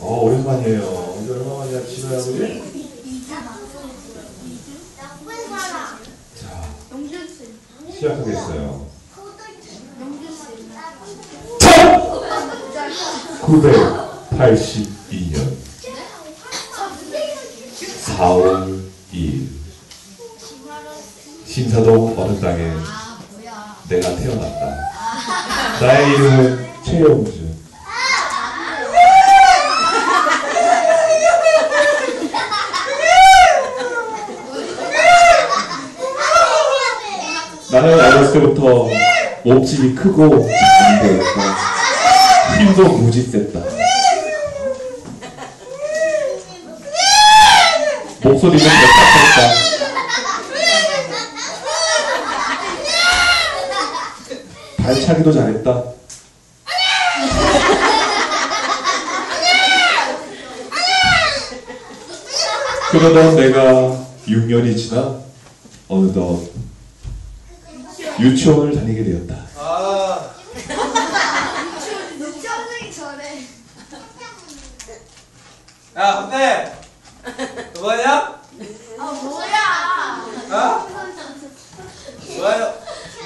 어, 오랜만이에요. 이제 진호야, 우리? 나쁜 사람. 자. 시작하겠어요. 영준 씨. 1982년 4월 2일 신사동 어느 땅에? 내가 태어났다. 나의 이름은 최영주. 나는 때부터 몸집이 크고 데였다. 힘도 무지 셌다. 목소리는 딱딱했다. 발차기도 잘했다. 그러던 내가 6년이 지나 어느덧 유치원을 다니게 되었다. 아, 유치원생이 저래. 야, 어때? 뭐하냐? 아 뭐야? 어? 뭐하냐?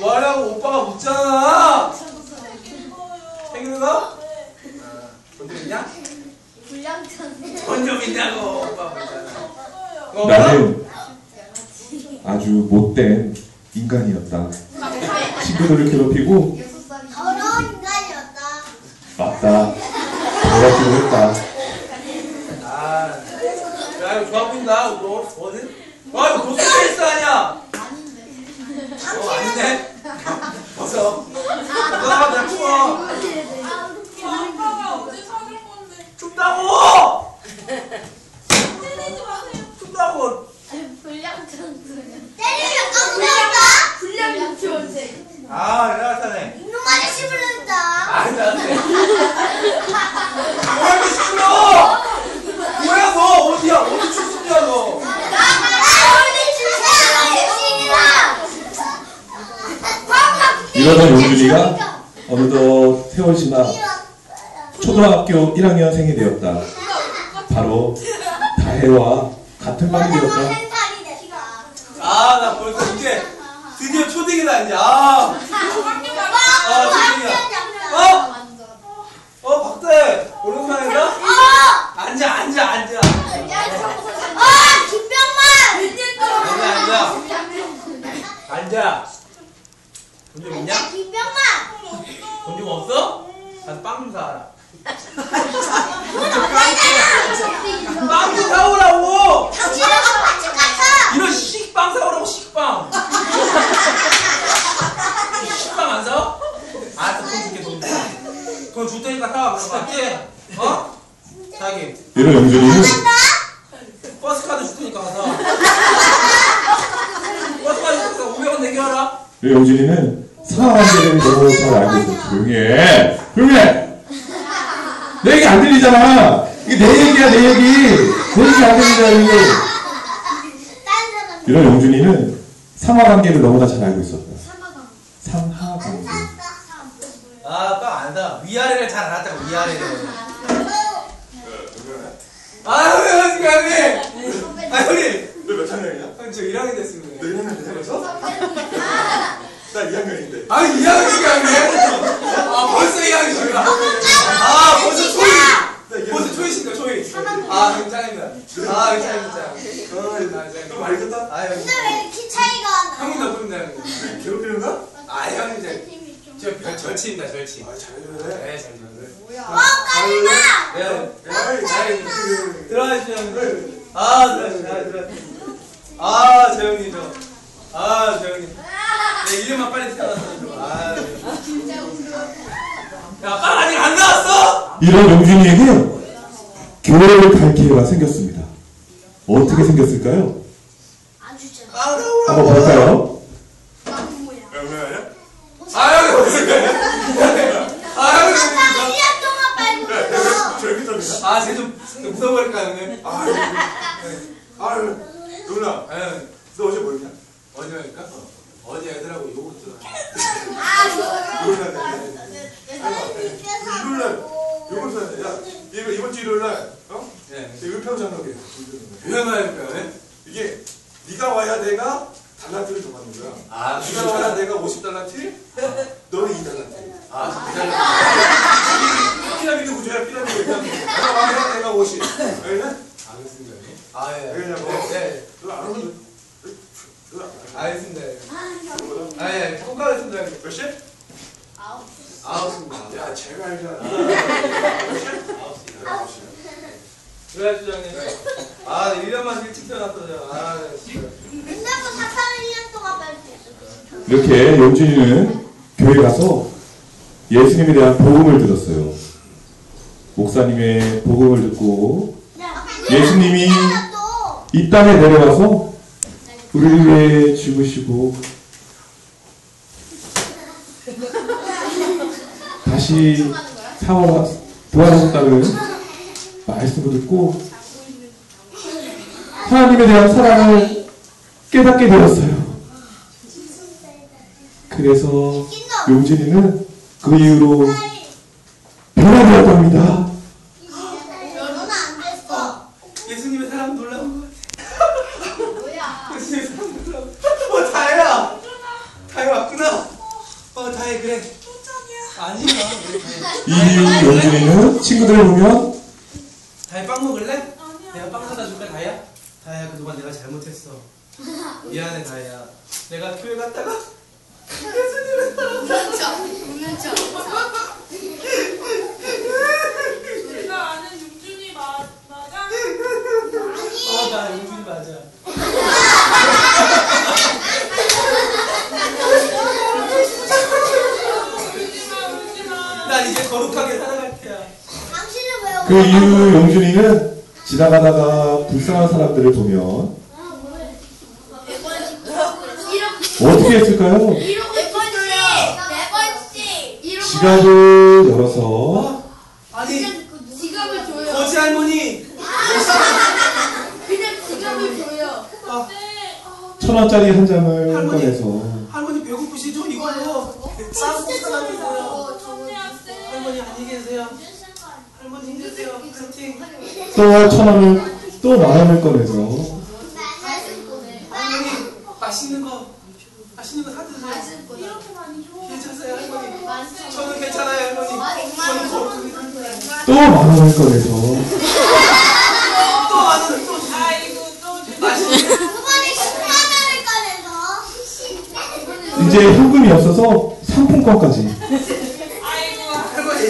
뭐하냐고 오빠가 묻잖아! 생기는 거? 돈좀 있냐? 불량천. 돈좀 있냐고, 오빠 묻잖아. 어, 뭐야? 나는 아주 못된 인간이었다. 친구들을 괴롭히고. 더러운 인간이었다. 맞다. 내가 기도했다. 아, 야, 이거 좋아 보인다. 너, 어디? 와, 이거 고스페이스 아니야? 아닌데. 어, 아닌데? 벗어. 벗어, 나 추워. 아빠가 어제 사줄 건데 춥다고! 때리지 마세요. 춥다고! 불량천. 때리면 깜짝이야. 불량 유치원생. 아, 레나타네. 이놈 아저씨 불렀다. 아, 나한테. 뭐야, 이 시끄러! 뭐야, 너? 어디야? 어디 출신이야, 너? 이러던 용준이가 어느덧 세월 지나 초등학교 1학년생이 되었다. 바로 다혜와 같은 반이 되었다. 아, 나 벌써 이제 드디어 초딩이다, 이제. 아, 아, 초딩이야. 어, 박대. 오랜만이다? 앉아, 앉아, 앉아. 앉아, 앉아. 앉아. 돈 좀 있냐? 돈좀 없어? 가서 빵 좀 사와라. 빵 좀 사오라 내겨라. 이런 용준이는 상하관계를 너무 잘 알고 있어. 조용히 해. 조용히 해. 내 얘기 안 들리잖아. 이게 내 얘기야, 내 얘기. 내 얘기 안 들리잖아, 이게. 이런 용준이는 상하관계를 너무나 잘 알고 있었다. 상하관계. 아, 빵 안다. 위아래를 잘 알았다고, 위아래를. 아, 형님, 형님, 형님! 아, 형님! 너몇 학년이냐? 형님, 저 1학년 됐습니다. 너 1학년 됐어? 벌써? 나 2학년인데. 아, 2학년이가 형님? 아, 벌써 2학년이가? 아, 벌써 초이! 벌써 초이신가, 초이? 아, 괜찮습니다. 아, 괜찮습니다. 아, 아, 좀 컸다? 아, 형님. 형님 나쁩니다, 형님. 괴롭히는가? 아, 형님, 저, 저 별, 절치입니다, 절치. 아, 돼. 네, 잘 네, 아이, 네, 아이, 네. 들어가시죠, 형님. 아, 들어가시죠, 아, 들어가시죠. 아, 저. 아, 저 형님. 내 이름만 빨리 좀. 아, 야, 빨리 아직 안 나왔어? 이런 용준이에게 교회를 갈 기회가 생겼습니다. 어떻게 생겼을까요? 아, 한번 나오라고. 볼까요? 야, 왜 아니야? 아, 형님? 아? 야, 내가 저기 있답니다. 아, 쟤좀 무서워할까, 형님? 아유, 아유, 누나, 아유, 너 어제 뭐 했냐? 어디 갈까? 어디 애들하고 요구르트. 일요일날 요번 주, 야, 이번, 이번 주 일요일 날, 어? 네. 의평장로게. 유행할까요? 네? 이게, 네가 와야 내가 달란트를 더 받는 거야. 아, 네가 와야 내가 50달란트, 너는 2달란트. 아, 진짜. 피라미드 구조야, 피라미드. 그냥 내가 와야 내가 50. 알겠냐? 알겠습니다. 아, 예. 알겠냐고? 네. 그거 안 하면, 그거 안 알겠습니다. 아, 예. 꼭 가겠습니다. 몇 시? 아홉 시입니다. 야, 제가 알잖아. 몇 시? 아홉 시. 그래, 주장님. 아, 1년만 일찍 태어났어요. 아, 진짜. 맨날 4, 1년 동안 뺄수 있어. 이렇게 용준이는 교회 가서 예수님에 대한 복음을 들었어요. 목사님의 복음을 듣고 예수님이 또이 땅에 내려와서 우리를 위해 죽으시고 다시 사와 부활하셨다는 말씀을 듣고 하나님에 대한 사랑을 깨닫게 되었어요. 그래서 용진이는 그 이후로 변화되었답니다. 너는 안 됐어. 예수님의 사랑 놀라운 것 뭐야? 같아. 예수님의 사랑 놀라운 것 같아. 어, 다혜야! 다혜 왔구나. 어, 다혜, 그래. 아니야. 이 용진이는 친구들을 보면 다혜 빵 먹을래? 내가 빵 사다 줄까, 다혜야? 다혜야, 그동안 내가 잘못했어. 미안해, 다혜야. 내가 교회 갔다가 이제 거룩하게 살아갈 테야. 그 이후 용준이는 지나가다가 불쌍한 사람들을 보면 어떻게 했을까요? 지갑을 열어서 어? 아니, 지갑을 줘요. 거지 할머니. 그냥 지갑을 줘요. 아, 네 아, 천 원짜리 한 장을. 꺼내서 할머니 배고프시죠? 이걸로 싸고 살아주세요. 천재 학생 할머니 안녕히 계세요. 할머니 힘내세요. 파이팅. 또 천 원을 또 만 원을 꺼내서 할머니 맛있는 거 맛있는 거 사드세요. 이렇게 많이 줘. 괜찮으세요 할머니? 저는 괜찮아요 할머니. 저는. 또 만 원을 꺼내서 또 많은 또 아이고 또 맛있는 두 번에 10만 원을 꺼내서 이제 현금이 없어서 상품권까지 아이고 할머니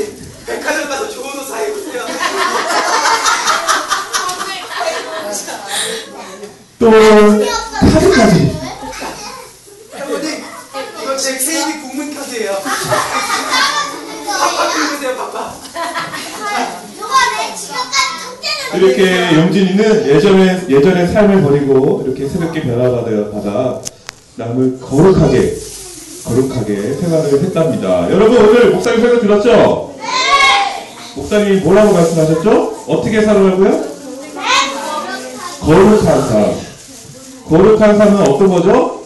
백화점 가서 좋은 옷 사 입으세요. 또 카드까지 할머니 이거 제 KB 국문 카드예요. 내 지갑까지 통째로 이렇게 용진이는 예전에 예전의 삶을 버리고 이렇게 새롭게 변화받아 받아 남을 거룩하게 거룩하게 생활을 했답니다. 여러분 오늘 목사님 설교 들었죠? 네. 목사님이 뭐라고 말씀하셨죠? 어떻게 살아가고요? 거룩한 삶. 거룩한 삶은 어떤 거죠?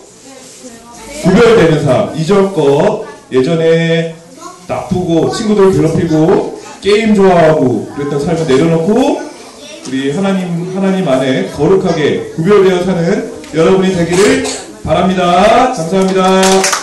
구별되는 삶. 이전 것 예전에 나쁘고 친구들 괴롭히고 게임 좋아하고 그랬던 삶을 내려놓고 우리 하나님 하나님 안에 거룩하게 구별되어 사는 여러분이 되기를 바랍니다. 감사합니다.